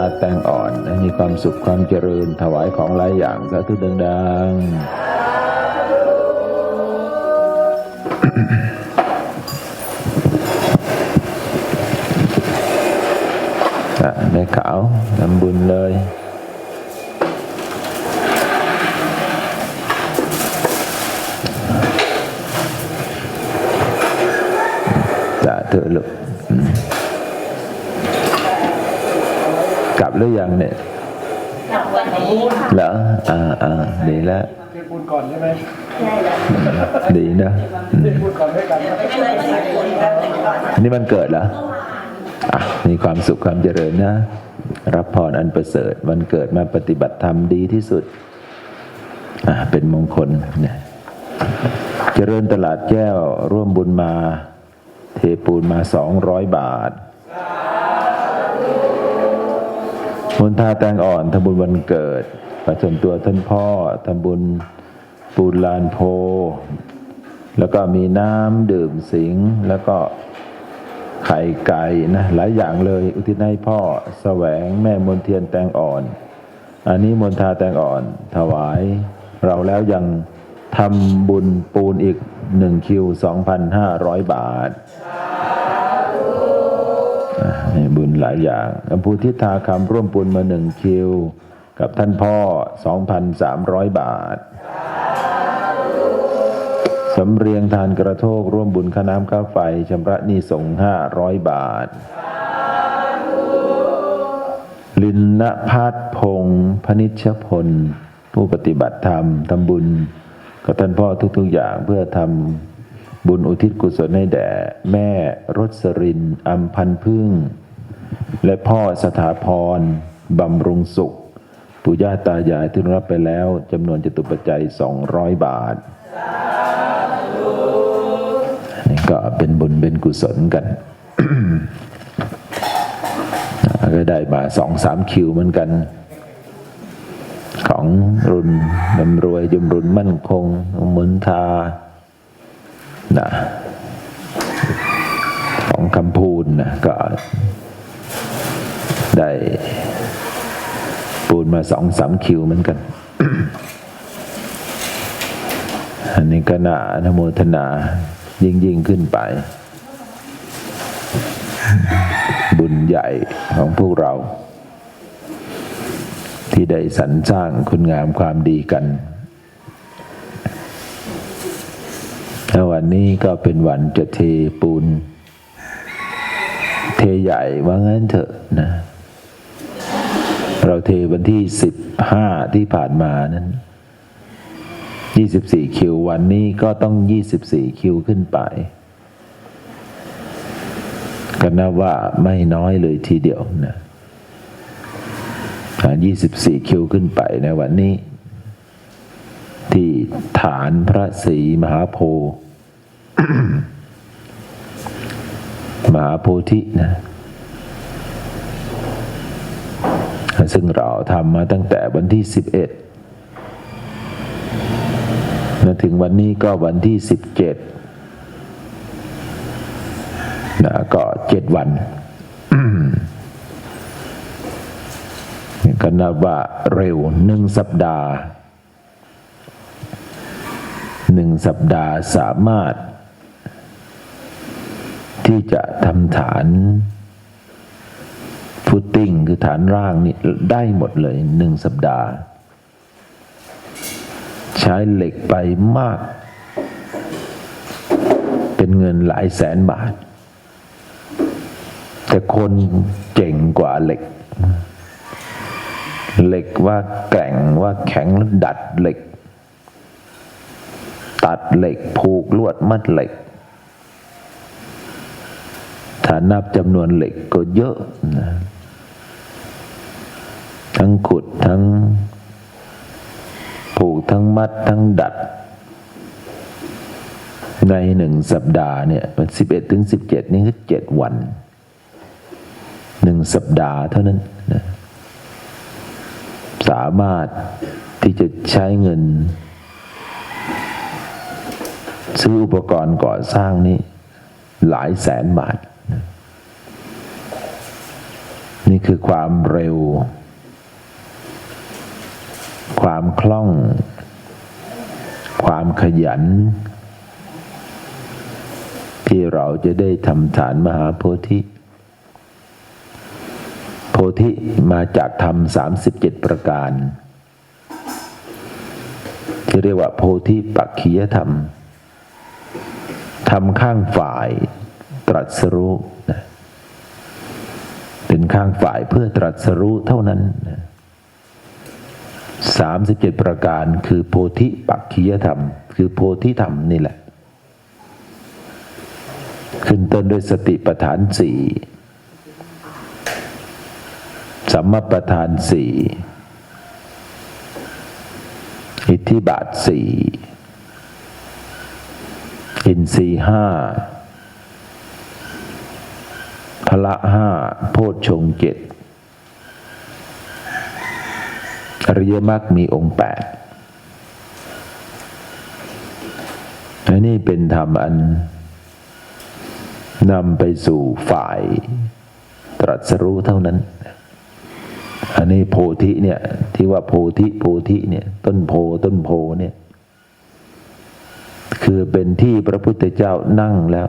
อาแตงอ่อนมีความสุขความเจริญถวายของหลายอย่างสาธุดังๆอะแม่ขาวทำบุญเลย จะเถ อะลูกอืมกลับหรือยังเนี่ยกลับวันนี้ค่ะเหรออ่าอ่าดีแล้วเรียกบุญก่อนใช่ไหมใช่แล้วดีนะอืมเรียกบุญก่อนด้วยกันนะไม่เลยมาคุยกันแต่ก่อนนี่มันเกิดเหรออะมีความสุขความเจริญนะ รับพรอันประเสริฐวันเกิดมาปฏิบัติธรรมดีที่สุดอะเป็นมงคลเนี่ยเจริญตลาดแก้วร่วมบุญมา เทปูนมาสองร้อยบาทมนทาแตงอ่อนทำบุญวันเกิด ประสมตัวท่านพ่อทำบุญปูนลานโพ แล้วก็มีน้ำดื่มสิง แล้วก็ไข่ไก่นะหลายอย่างเลย อุทิศให้พ่อแสวงแม่มนเทียนแตงอ่อน อันนี้มนทาแตงอ่อนถวาย เราแล้วยัง ทำบุญปูนอีกหนึ่งคิวสองพันห้าร้อยบาทอ่บุญหลายอย่างกัมพูทิทาคำร่วมบุญมาหนึ่งคิว กับท่านพ่อ 2,300 บาทสำเรียงทานกระโทกร่วมบุญค่าน้ำค่าไฟชำระหนี้ส่ง500บาท ลินนพัฒพงศ์พนิชพล ผู้ปฏิบัติธรรมทำบุญ กับท่านพ่อทุกๆอย่างเพื่อทำบุญอุทิศกุศลให้แด่ แม่รสรินอัมพันพึ่ง และพ่อสถาพรบำรุงสุข ปู่ย่าตายายที่รับไปแล้วจำนวนจตุปัจจัย 200 บาทนี่ก็เป็นบุญเป็นกุศลกันก็ได้มาสองสามคิวเหมือนกัน ของรุนนำรวยยมรุนมั่นคงเหมือนทานะของคำพูนนะก็ได้ปูนมาสองสามคิวเหมือนกัน อันนี้ก็น่าอนโมทนายิ่งยิ่งขึ้นไป บุญใหญ่ของพวกเรา ที่ได้สรรสร้างคุณงามความดีกันแล้ววันนี้ก็เป็นวันจะเทปูน เทใหญ่ว่างั้นเถอะนะ เราเทวันที่สิบห้าที่ผ่านมานั้นยี่สิบสี่คิววันนี้ก็ต้องยี่สิบสี่คิวขึ้นไปก็นับว่าไม่น้อยเลยทีเดียวนะ ยี่สิบสี่คิวขึ้นไปในวันนี้ ที่ฐานพระศรีมหาโพธิ์มหาโพธินะซึ่งเราทำมาตั้งแต่วันที่ 11มาถึงวันนี้ก็วันที่ 17นะก็เจ็ดวัน ก็นับว่าเร็วหนึ่งสัปดาห์หนึ่งสัปดาห์สามารถ ที่จะทำฐานฟุตติ้งคือฐานร่างนี่ได้หมดเลยหนึ่งสัปดาห์ ใช้เหล็กไปมาก เป็นเงินหลายแสนบาท แต่คนเจ๋งกว่าเหล็ก เหล็กว่าแกร่งว่าแข็งแล้วดัดเหล็ก ตัดเหล็กผูกลวดมัดเหล็ก ถ้านับจำนวนเหล็กก็เยอะนะทั้งขุดทั้ง ผูกทั้งมัดทั้งดัด ในหนึ่งสัปดาห์เนี่ยมันสิบเอ็ดถึงสิบเจ็ดนี่คือเจ็ดวันหนึ่งสัปดาห์เท่านั้น สามารถที่จะใช้เงิน ซื้ออุปกรณ์ก่อสร้างนี้ หลายแสนบาท นี่คือความเร็ว ความคล่อง ความขยัน ที่เราจะได้ทำฐานมหาโพธิ ธิมาจากธรรมสามสิบเจ็ดประการ ที่เรียกว่าโพธิปักขียธรรมทำข้างฝ่ายตรัสรู้นะเป็นข้างฝ่ายเพื่อตรัสรู้เท่านั้นสามสิบเจ็ดประการคือโพธิปักขียธรรม คือโพธิธรรมนี่แหละ ขึ้นต้นด้วยสติปัฏฐานสี่ สัมมาปัฏฐานสี่อิทธิบาทสี่อินทรีห้าพละห้าโพชฌงเจ็ดอริยมรรคมีองค์แปดและนี่เป็นธรรมอันนำไปสู่ฝ่ายตรัสรู้เท่านั้น อันนี้โพธิเนี่ย ที่ว่าโพธิโพธิเนี่ย ต้นโพต้นโพเนี่ย คือเป็นที่พระพุทธเจ้านั่งแล้ว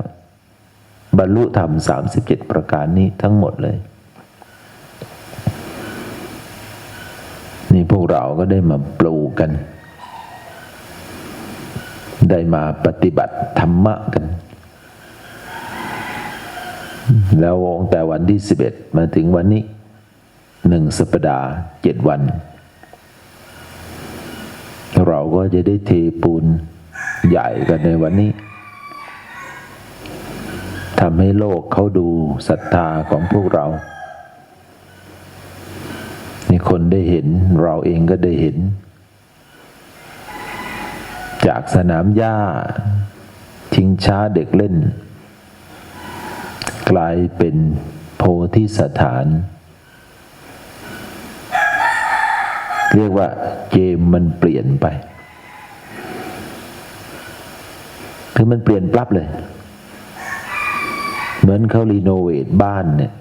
บรรลุธรรมสามสิบเจ็ดประการนี้ทั้งหมดเลย นี่พวกเราก็ได้มาปลูกกัน ได้มาปฏิบัติธรรมะกันแล้วตั้งแต่วันที่สิบเอ็ดมาถึงวันนี้ หนึ่งสัปดาห์เจ็ดวัน เราก็จะได้เทปูนใหญ่กันในวันนี้ทำให้โลกเขาดูศรัทธาของพวกเรามีคนได้เห็นเราเองก็ได้เห็น จากสนามหญ้าชิงช้าเด็กเล่น กลายเป็นโพธิสถาน เรียกว่าเกมมันเปลี่ยนไป คือมันเปลี่ยนปรับเลย เหมือนเขารีโนเวทบ้านเนี่ย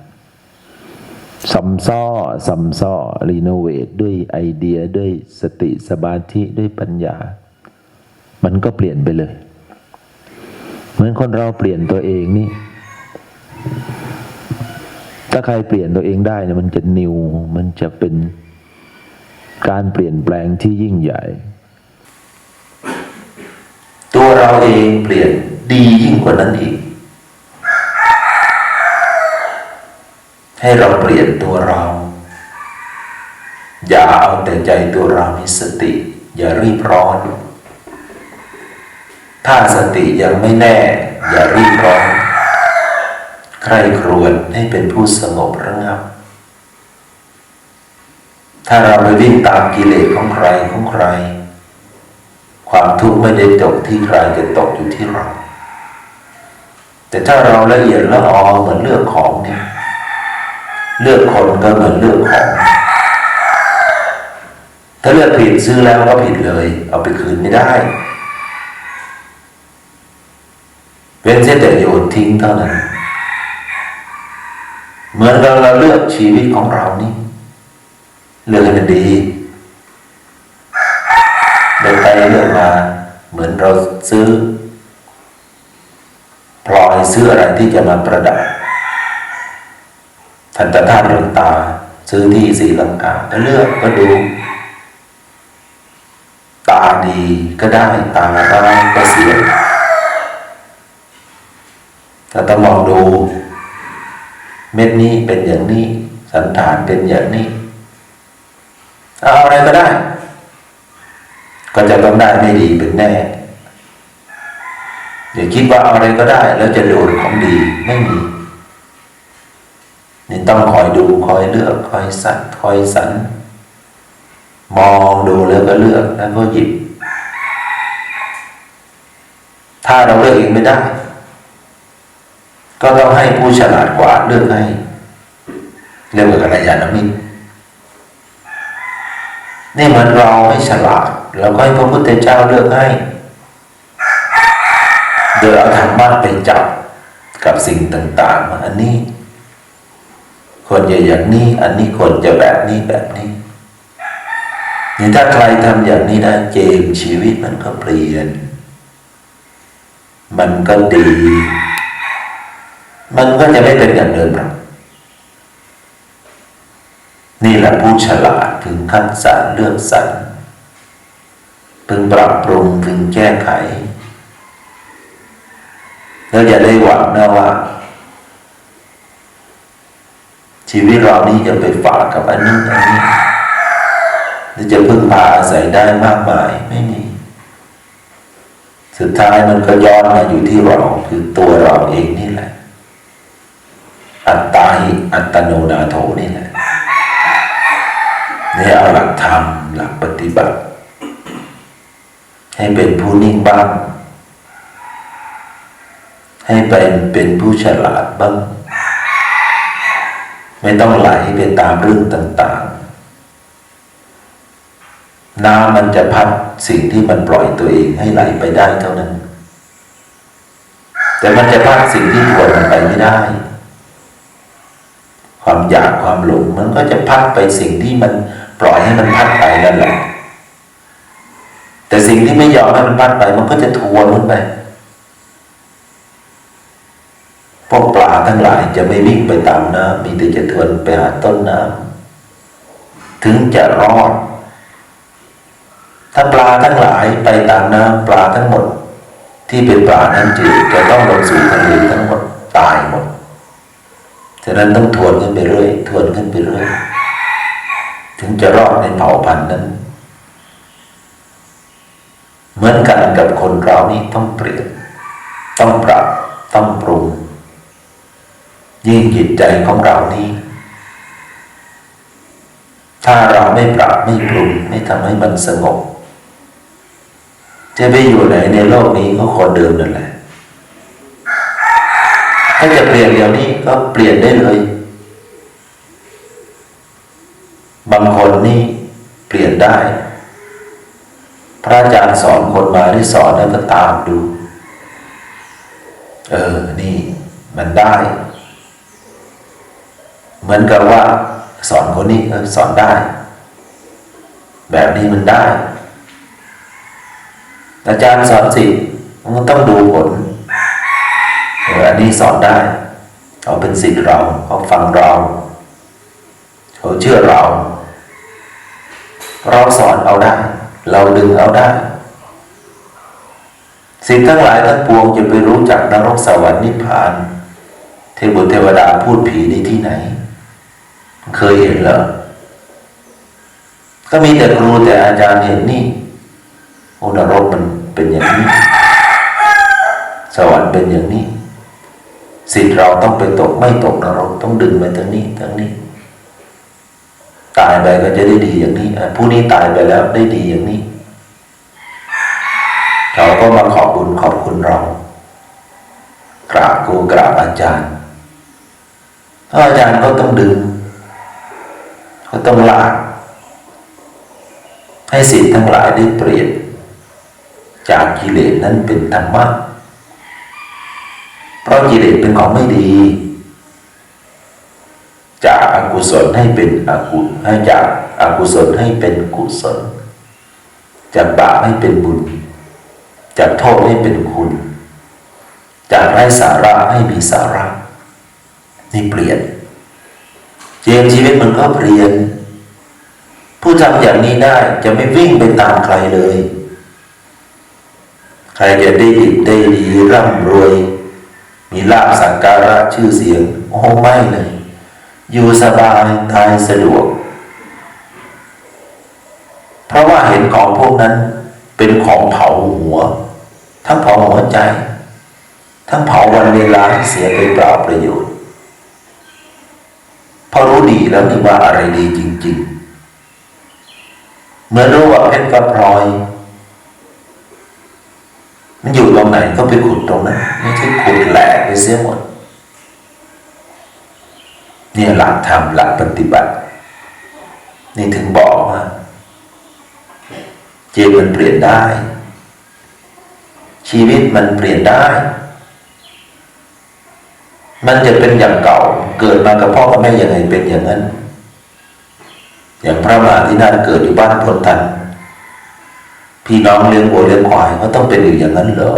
ซัมซ้อซัมซ้อรีโนเวทด้วยไอเดียด้วยสติสมาธิด้วยปัญญา มันก็เปลี่ยนไปเลย เหมือนคนเราเปลี่ยนตัวเองนี่ ถ้าใครเปลี่ยนตัวเองได้เนี่ยมันจะนิว มันจะเป็น การเปลี่ยนแปลงที่ยิ่งใหญ่ ตัวเราเองเปลี่ยนดียิ่งกว่านั้นอีก ให้เราเปลี่ยนตัวเรา อย่าเอาแต่ใจตัวเรามีสติ อย่ารีบร้อน ถ้าสติยังไม่แน่ อย่ารีบร้อน ใครครวญให้เป็นผู้สงบระงับ ถ้าเราไปวิ่งตามกิเลสของใครของใคร ความทุกข์ไม่ได้ตกที่ใครจะตกอยู่ที่เรา แต่ถ้าเราละเอียดละออเหมือนเลือกของเนี่ยเลือกคนก็เหมือนเลือกของ ถ้าเลือกผิดซื้อแล้วก็ผิดเลย เอาไปคืนไม่ได้เว้นเสียแต่โยนทิ้งเท่านั้น เหมือนเราเราเลือกชีวิตของเรานี่ เลือกให้นดีเดินไปเลือกมาเหมือนเราซื้อพลอยซื้ออะไรที่จะมาประดับทันตธาตุดวงตา ซื้อที่สีลังกาก็เลือกก็ดูตาดีก็ได้ตาร้ายก็เสียถ้าต้องมองดู เม็ดนี้เป็นอย่างนี้ สันฐานเป็นอย่างนี้ เอาอะไรก็ได้ ก็จะต้องได้ไม่ดีเป็นแน่อย่าคิดว่าเอาอะไรก็ได้ แล้วจะโดนของดีไม่มีนี่ต้องคอยดูคอยเลือกคอยสัตคอยสรรมองดูแล้วก็เลือกแล้วก็หยิบ ถ้าเราเลือกเองไม่ได้ ก็ต้องให้ผู้ฉลาดกว่าเลือกให้เรียกว่ากัลยาณมิตร นี่มือนเราไม่ฉลาดเราก็ให้พระพุทธเจ้าเลือกให้โดยเอาธรรมะไปจับกับสิ่งต่างๆว่าอันนี้ควรจะอย่างนี้ อันนี้ควรจะแบบนี้แบบนี้นี่ถ้าใครทำอย่างนี้นะเกมชีวิตมันก็เปลี่ยน มันก็ดี มันก็จะไม่เป็นอย่างเดิมหรอก นี่แหละผู้ฉลาดพึงคัดสรรเลือกสรรพึงปรับปรุงพึงแก้ไข แล้วอย่าได้หวังนะว่า ชีวิตเรานี้จะไปฝากกับอันนี้อันนี้หรือจะพึ่งพาอาศัยได้มากมายไม่มี สุดท้ายมันก็ย้อนมาอยู่ที่เราคือตัวเราเองนี่แหละ อัตตาหิอัตโนนาโถนี่แหละ นี่เอาหลักธรรมหลักปฏิบัติ ให้เป็นผู้นิ่งบ้าง ให้เป็นเป็นผู้ฉลาดบ้าง ไม่ต้องไหลไปตามเรื่องต่างๆ น้ำมันจะพัดสิ่งที่มันปล่อยตัวเองให้ไหลไปได้เท่านั้น แต่มันจะพัดสิ่งที่ทวนมันไปไม่ได้ความอยากความหลงมันก็จะพัดไปสิ่งที่มัน ล่อยให้มันพัดไปนั่นแหละ แต่สิ่งที่ไม่ยอมให้มันพัดไป มันก็จะทวนมันไปพวกปลาทั้งหลายจะไม่วิ่งไปตามน้ำมีแต่จะทวนไปหาต้นน้ำถึงจะรอด ถ้าปลาทั้งหลายไปตามน้ำปลาทั้งหมด ที่เป็นปลาน้ำจืดจะต้องลงสู่ทะเลทั้งหมดตายหมดฉะนั้นต้องทวนขึ้นไปเรื่อยทวนขึ้นไปเรื่อย ถึงจะรอดในเผ่าพันธุ์นั้น เหมือนกันกับคนเรานี่ต้องเปลี่ยน ต้องปรับ ต้องปรุง ยิ่งจิตใจของเรานี้ ถ้าเราไม่ปรับไม่ปรุง ไม่ทำให้มันสงบ จะไปอยู่ไหนในโลกนี้ก็คนเดิมนั่นแหละ ถ้าจะเปลี่ยนเดี๋ยวนี้ก็เปลี่ยนได้เลย บางคนนี่เปลี่ยนได้ พระอาจารย์สอนคนมาที่สอนแล้วก็ตามดู เออ นี่มันได้ เหมือนกับว่า สอนคนนี้เออสอนได้ แบบนี้มันได้ อาจารย์สอนสิมันต้องดูผลเอออันนี้สอนได้เขาเป็นสิทธิ์เราเขาฟังเรา เขาเชื่อเรา เราสอนเอาได้ เราดึงเอาได้ สิ่งทั้งหลายทั้งปวงจะไปรู้จักนรกสวรรค์นิพพาน เทบุตรเทวดาพูดผีในที่ไหน เคยเห็นเหรอก็มีแต่ครูแต่อาจารย์เห็นนี่โอนรกมันเป็นอย่างนี้ สวรรค์เป็นอย่างนี้ สิทธิ์เราต้องไปตกไม่ตกนรกต้องดึงไปทั้งนี้ทั้งนี้ ตายไปก็จะได้ดีอย่างนี้ผู้นี้ตายไปแล้วได้ดีอย่างนี้ เราก็มาขอบบุญขอบคุณเรากราบครูกราบอาจารย์อาจารย์ก็ต้องดึงก็ต้องลากให้สิทธิ์ทั้งหลายได้เปลี่ยนจากกิเลสนั้นเป็นธรรมะเพราะกิเลสเป็นของไม่ดี จากอากุศลให้เป็นอกุให้จากอากุศลให้เป็นกุศล จากบาปให้เป็นบุญ จากโทษให้เป็นคุณ จากไร้สาระให้มีสาระนี่เปลี่ยนเกมชีวิตมันก็เปลี่ยน ผู้ทำอย่างนี้ได้จะไม่วิ่งไปตามใครเลย ใครจะได้ดีได้ดีร่ำรวย มีลาภสักการะชื่อเสียง โอ้ไม่เลย อยู่สบายทายสะดวก เพราะว่าเห็นของพวกนั้นเป็นของเผาหัว ทั้งเผาหัวใจ ทั้งเผาวันเวลาที่เสียไปเปล่าประโยชน์เพราะรู้ดีแล้วนี่ว่าอะไรดีจริง ๆ เมื่อรู้ว่าเพชรกับพลอย มันอยู่ตรงไหนก็ไปขุดตรงนั้นไม่ใช่ขุดแหลกไปเสียหมด เนี่ยหลักธรรมหลักปฏิบัติ นี่ถึงบอกว่าเจตมันเปลี่ยนได้ ชีวิตมันเปลี่ยนได้ มันจะเป็นอย่างเก่า เกิดมากับพ่อกับแม่ยังไงเป็นอย่างนั้น อย่างพระมหาที่นาถเกิดอยู่บ้านพลทันพี่น้องเลี้ยงวัวเลี้ยงควายเขาต้องเป็นอยู่อย่างนั้นเหรอ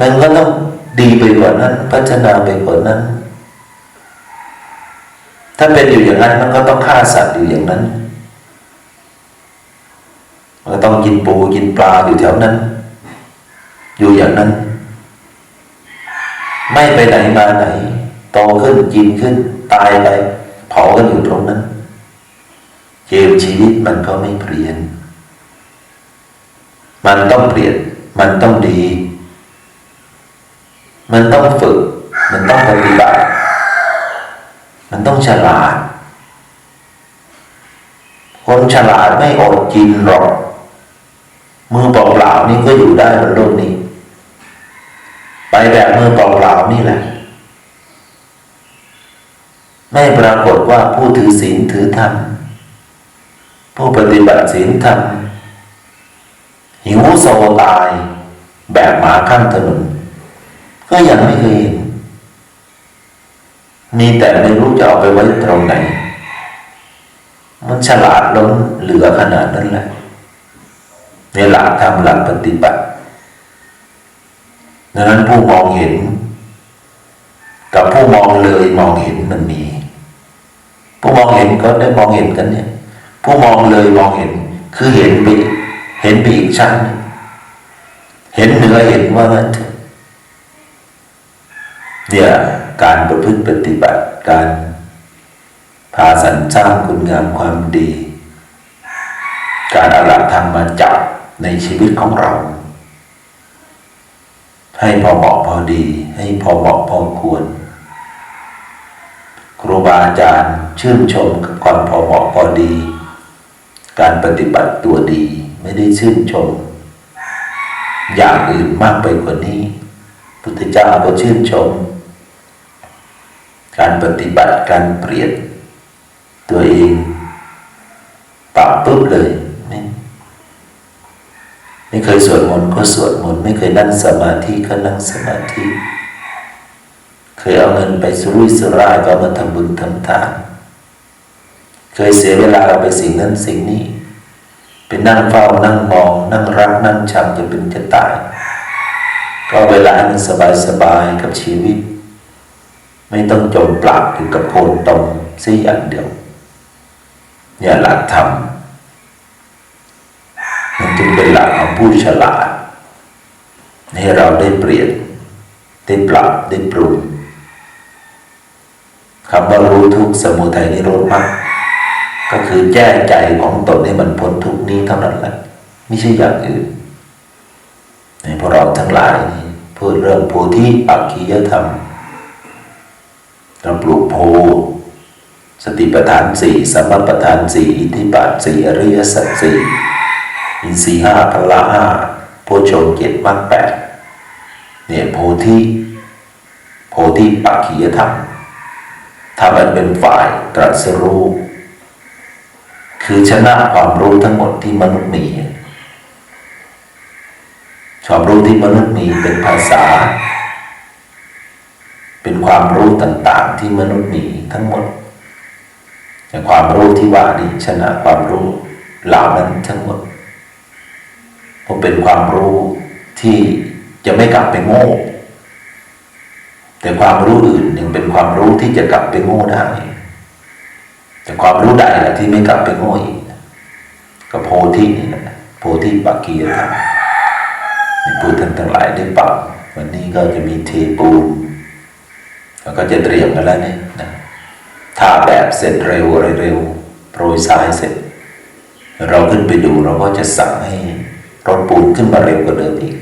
มันก็ต้องดีไปกว่านั้น พัฒนาไปกว่านั้น ถ้าเป็นอยู่อย่างนั้นมันก็ต้องฆ่าสัตว์อยู่อย่างนั้นมันก็ต้องกินปูกินปลาอยู่แถวนั้น อยู่อย่างนั้น ไม่ไปไหนมาไหนโตขึ้นกินขึ้น ตายไปเผากันอยู่ตรงนั้นเกมชีวิตมันก็ไม่เปลี่ยน มันต้องเปลี่ยน มันต้องดี มันต้องฝึก มันต้องปฏิบัติ ต้องฉลาด คนฉลาดไม่อดกินหรอก มือเปล่าๆนี่ก็อยู่ได้บนโลกนี้ ไปแบบมือเปล่าๆนี่แหละ ไม่ปรากฏว่าผู้ถือศีลถือธรรมผู้ปฏิบัติศีลธรรมหิวโซตายแบบหมาข้างถนนก็ยังไม่เคยเห็น มีแต่ไม่รู้จะเอาไปไว้ตรงไหน มันฉลาดล้นเหลือขนาดนั้นแหละในหลักธรรมหลักปฏิบัติ ดังนั้นผู้มองเห็น กับผู้มองเลยมองเห็นมันมี ผู้มองเห็นก็ได้มองเห็นกันเนี่ย ผู้มองเลยมองเห็น คือเห็นไปเห็นไปอีกชั้น เห็นเหนือเห็นว่างั้นเถอะเนี่ย การประพฤติปฏิบัติการพาสรรสร้างคุณงามความดี การอาลักธรรมมาจับในชีวิตของเรา ให้พอเหมาะพอดี ให้พอเหมาะพอควร ครูบาอาจารย์ชื่นชมกับความพอเหมาะพอดี การปฏิบัติตัวดีไม่ได้ชื่นชม อย่างอื่นมากไปกว่านี้ พุทธเจ้าก็ชื่นชม การปฏิบัติการเปลี่ยนตัวเองปรับปุ๊บเลยไม่ไม่เคยสวดมนต์ก็สวดมนต์ไม่เคยนั่งสมาธิก็นั่งสมาธิ เคยเอาเงินไปสุรุ่ยสุร่ายก็มาทำบุญทำทานเคยเสียเวลาไปสิ่งนั้นสิ่งนี้ไปนั่งเฝ้านั่งมอง นั่งรักนั่งชังจนเป็นจะตาย ก็เวลามันสบายสบายๆกับชีวิต ไม่ต้องจมปลักอยู่กับโคนตมสิอย่างเดียว เนี่ยหลักธรรมมันจึงเป็นหลักของผู้ฉลาด ให้เราได้เปลี่ยน ได้ปรับได้ปรุงคำว่ารู้ทุกสมุทัยนิโรธมรรคก็คือแก้ใจของตนให้มันพ้นทุกนี้เท่านั้นแหละไม่ใช่อย่างอื่นในพวกเราทั้งหลายนี่พูดเรื่องโพธิปักขียธรรม เราปลูกโพสติปัฏฐานสี่สัมมาปัฏฐานสี่อิทธิบาทสี่อริยสัจสี่อินทรีห้าพละห้าโพชงเจ็ดมรรคแปดเนี่ยโพธิโพธิปักขียธรรมทำมันเป็นฝ่ายตรัสรู้คือชนะความรู้ทั้งหมดที่มนุษย์มีความรู้ที่มนุษย์มีเป็นภาษา เป็นความรู้ต่างๆ ที่มนุษย์มีทั้งหมดแต่ความรู้ที่ว่านี้ชนะความรู้เหล่านั้นทั้งหมดเพราะเป็นความรู้ที่จะไม่กลับไปโง่ แต่ความรู้อื่นยังเป็นความรู้ที่จะกลับไปโง่ได้ แต่ความรู้ใดแหละที่ไม่กลับไปโง่อีกก็โพธินี่แหละโพธิปักกียธรรมให้ผู้ท่านทั้งหลายได้ปักวันนี้ก็จะมีเทปูน แล้วก็จะเตรียมกันแล้วเนี่ยนะถ้าแบบเสร็จเร็วอะไรเร็วโปรยทรายเสร็จ เราขึ้นไปดูเราก็จะสั่งให้รถปูนขึ้นมาเร็วกว่าเดิมอีก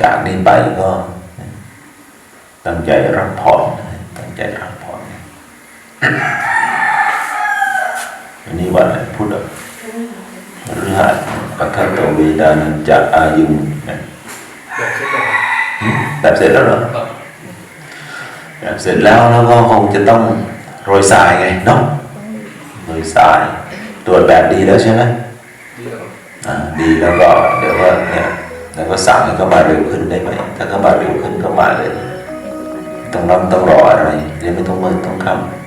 จากนี้ไปก็ตั้งใจรับผ่อนตั้งใจรับผ่อนอันนี้วันอะไรพุธอะหรือหัดปัทตโตเวดานันจะอายุนะแบบเสร็จแล้วเหรอแบบ เสร็จแล้วแล้วก็คงจะต้องโรยทรายไงเนาะโรยทรายตรวจแบบดีแล้วใช่ไหมอ่าดีแล้วก็เดี๋ยวว่าเนี่ยแล้วก็สั่งให้เขามาเร็วขึ้นได้ไหมถ้าเขามาเร็วขึ้นก็มาเลย ต้องรับต้องรออะไรเรียนไม่ต้องมืดต้องคำ